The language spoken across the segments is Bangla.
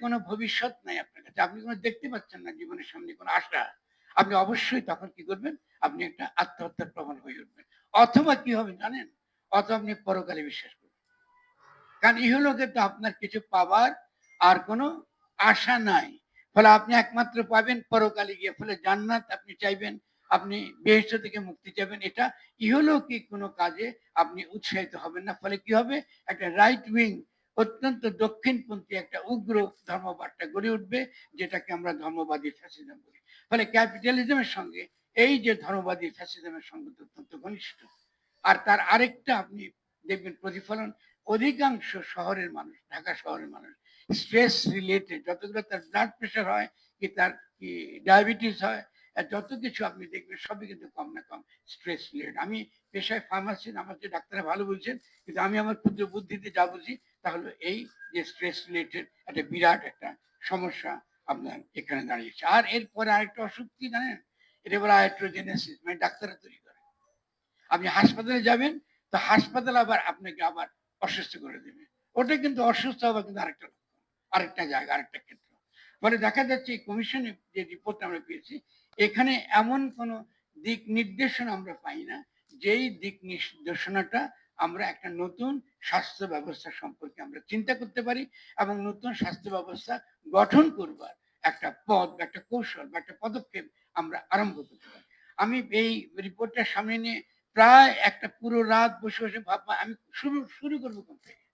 কোনো ভবিষ্যৎ নাই আপনার কাছে। আপনি কোনো দেখতে পাচ্ছেন না জীবনের সামনে কোনো আশা। আপনি অবশ্যই তখন কি করবেন? আপনি একটা আত্মহত্যার প্রবণ হয়ে উঠবেন। অথবা কি হবে জানেন? অথবা আপনি পরকালে বিশ্বাস করবেন। কারণ ইহলোকে তো আপনার কিছু পাবার আর কোনো আশা নাই। ফলে আপনি একমাত্র পাবেন পরকালে গিয়ে। ফলে জান্নাত আপনি চাইবেন, আপনি বেহেশত থেকে মুক্তি চাইবেন। এটা ইহলৌকিক কোনো কাজে আপনি উৎসাহিত হবেন না। ফলে কি হবে? একটা রাইট উইং অত্যন্ত দক্ষিণপন্থী একটা উগ্র ধর্মবাদটা গড়ে উঠবে, যেটাকে আমরা ধর্মবাদী ফ্যাসিজম বলি। ফলে ক্যাপিটালিজমের সঙ্গে এই যে ধর্মবাদী ফ্যাসিজমের সঙ্গে অত্যন্ত ঘনিষ্ঠ। আর তার আরেকটা আপনি দেখবেন প্রতিফলন, অধিকাংশ শহরের মানুষ, ঢাকা শহরের মানুষ স্ট্রেস রিলেটেড যতগুলো তার ব্লাড প্রেশার হয়, কি তার কি ডায়াবেটিস হয় যত কিছু আপনি দেখবেন সবই কিন্তু কম না কম স্ট্রেস রিলেটেড আমি পেশায় ফার্মাসিস্ট আমার যে ডাক্তাররা ভালো বলছেন কিন্তু আমি আমার ক্ষুদ্র বুদ্ধিতে যা বুঝি তাহলে এই যে স্ট্রেস রিলেটেড একটা বিরাট একটা সমস্যা আপনার এখানে দাঁড়িয়েছে। আর এরপরে আরেকটা অসুখ কি জানেন? এটা বলে আইট্রোজেনেসিস মানে ডাক্তাররা তৈরি করে। আপনি হাসপাতালে যাবেন, তো হাসপাতাল আবার আপনাকে আবার অসুস্থ করে দেবে। ওটা কিন্তু অসুস্থ হওয়া কিন্তু আরেকটা আরেকটা জায়গা, আরেকটা ক্ষেত্র। ফলে দেখা যাচ্ছে এই কমিশনে যে রিপোর্ট আমরা পেয়েছি, এখানে এমন কোনো দিক নির্দেশনা আমরা পাই না, যেই দিক নির্দেশনাটা আমরা একটা নতুন স্বাস্থ্য ব্যবস্থা সম্পর্কে আমরা চিন্তা করতে পারি এবং নতুন স্বাস্থ্য ব্যবস্থা গঠন করবার একটা পথ বা একটা কৌশল বা একটা পদক্ষেপ আমরা আরম্ভ করতে পারি। আমি এই রিপোর্টটা সামনে নিয়ে প্রায় একটা পুরো রাত বসে বসে ভাববা আমি শুরু শুরু করব কোন থেকে?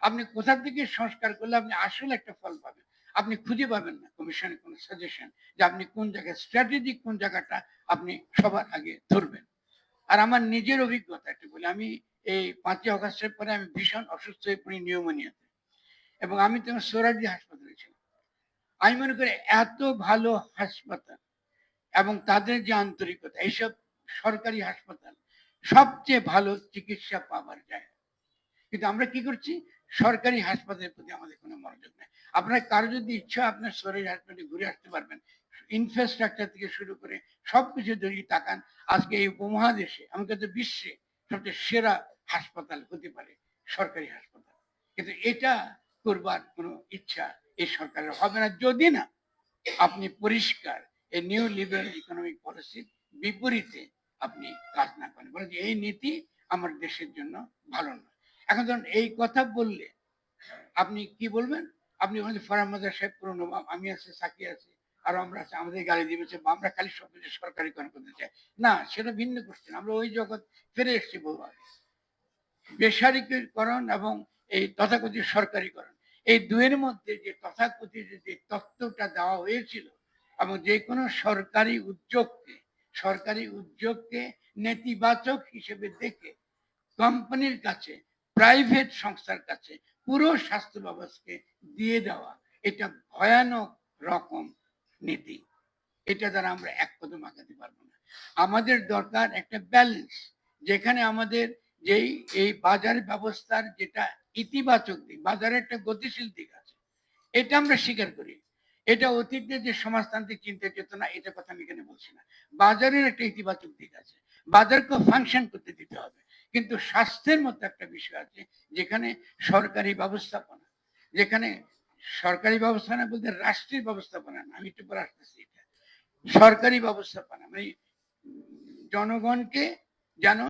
আপনি কোথা থেকে সংস্কার করলে আপনি আসলে একটা ফল পাবেন? আপনি খুঁজে পাবেন না। কমিশনের কোনো সাজেশন যে আপনি কোন জায়গায় স্ট্র্যাটেজিক কোন জায়গাটা আপনি সবার আগে ধরবেন। আর আমার নিজের অভিজ্ঞতা একটু বলি। আমি এই পাঁচই অগস্টের পরে আমি ভীষণ অসুস্থ হয়ে পড়ি, নিউমোনিয়াতে। এবং আমি তখন সোরাজি হাসপাতালে ছিলাম। আমি মনে করি এত ভালো হাসপাতাল এবং তাদের যে আন্তরিকতা, এইসব সরকারি হাসপাতাল সবচেয়ে ভালো চিকিৎসা পাওয়ার যায় কিন্তু আমরা কি করছি? সরকারি হাসপাতালের প্রতি আমাদের কোনো মনোযোগ নেই। আপনার কারও যদি ইচ্ছা আপনার সরকারি হাসপাতালে ঘুরে আসতে পারবেন ইনফ্রাস্ট্রাকচার থেকে শুরু করে সবকিছু যদি তাকান। আজকে এই উপমহাদেশে, আমাদের তো বিশ্বে সবচেয়ে সেরা হাসপাতাল হতে পারে, সরকারি হাসপাতাল। কিন্তু এটা করবার কোনো ইচ্ছা এই সরকারের হবে না। যদি না, আপনি পরিষ্কার এই নিউ লিবারেল ইকোনমিক পলিসির বিপরীতে আপনি কাজ না করেন। বলে যে এই নীতি আমার দেশের জন্য ভালো নয়। এখন ধরুন, এই কথা বললে আপনি কি বলবেন? আপনি বলছেন ফরাম মাজার সাহেব পুরনো, আমি আছি, সাকি আছি, আর আমরা আছি, আমাদের গালি দিবেছে বা আমরা খালি সব সরকারিকরণ করতে চাই। না, সেটা ভিন্ন করছেন আমরা ওই জগৎ ফিরে এসেছি বহু আগে বেসারিকরণ এবং এই তথাকথিত সরকারিকরণ। এই দুয়ের মধ্যে যে তথাকথিত যে তত্ত্বটা দেওয়া হয়েছিল এবং যে কোনো সরকারি উদ্যোগকে সরকারি উদ্যোগকে নেতিবাচক হিসেবে দেখে কোম্পানির কাছে, প্রাইভেট সংস্থার কাছে পুরো স্বাস্থ্য ব্যবস্থাকে দিয়ে দেওয়া এটা ভয়ানক রকম নীতি। এটা দ্বারা আমরা এক কদম আগাতে পারব না। আমাদের দরকার একটা ব্যালেন্স, যেখানে আমাদের যেই, এই বাজার ব্যবস্থার যেটা ইতিবাচক দিক, বাজারে একটা গতিশীল দিক আছে, এটা আমরা স্বীকার করি। এটা অতীতে যে সমাজতান্ত্রিক চিন্তা, চেতনা এটা কথা আমি এখানে বলছি না। বাজারের একটা ইতিবাচক দিক আছে। বাজারকে ফাংশন করতে দিতে হবে। কিন্তু স্বাস্থ্যের মতো একটা বিষয় আছে, যেখানে সরকারি ব্যবস্থাপনা, যেখানে সরকারি ব্যবস্থাপনা বলতে রাষ্ট্রের ব্যবস্থাপনা না, আমি একটু পরে আসতেছি এটা। সরকারি ব্যবস্থাপনা মানে জনগণকে যেন